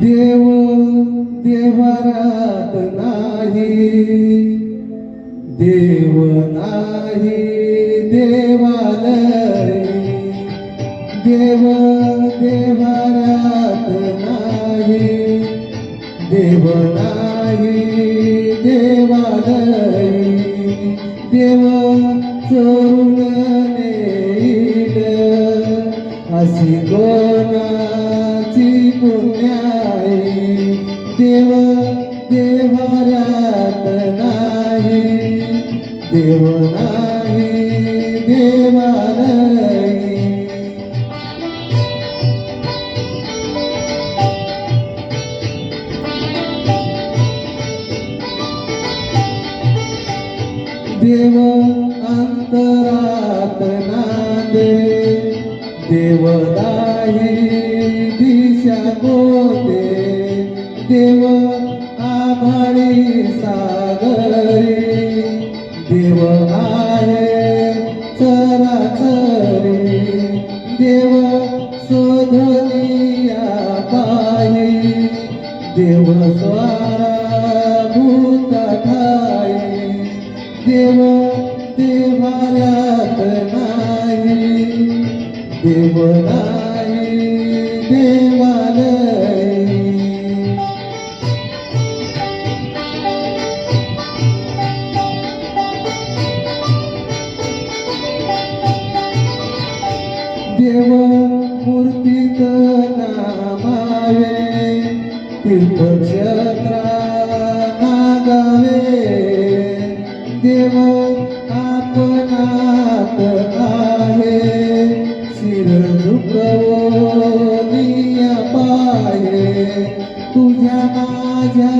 देव देवरात नाही. देव नाही देवालय. देव देवारात नाही. देव नाही देवालय. देव चोरून नेईल. अशी कोणाची पुण्या देवाऱ्यात नाही. देव नाही देवालय देव अंतरात नादे. देव नाही दिशा गोते. देव देव शोधनिया पाई देव स्वारा भूत ठाई. देव देवाऱ्यात नाही. देव नाही देव देव मूर्तीत नामावे तीर्थक्षेत्रा नागावे देव आपणात आहे शिर झुकवनिया पाये. तुझ्या माझ्या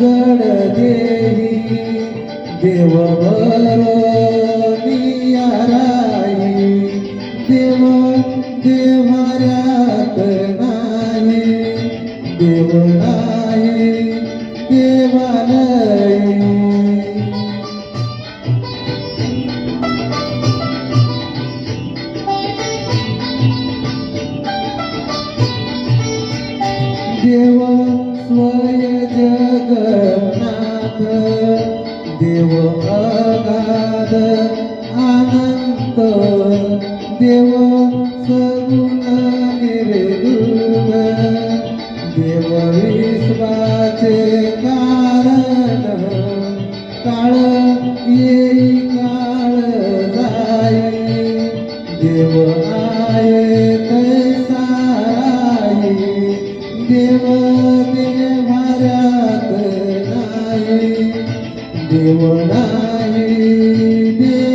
जड देवी देव भरोनिया देव नाही देवालय देव स्वय जगन्नाथ देव अगाध आनंद देव सगुण विश्वाचे कारण काळ येई काळ जाई देव आये तैसाई देव देवाऱ्यात नाही देव नाही देव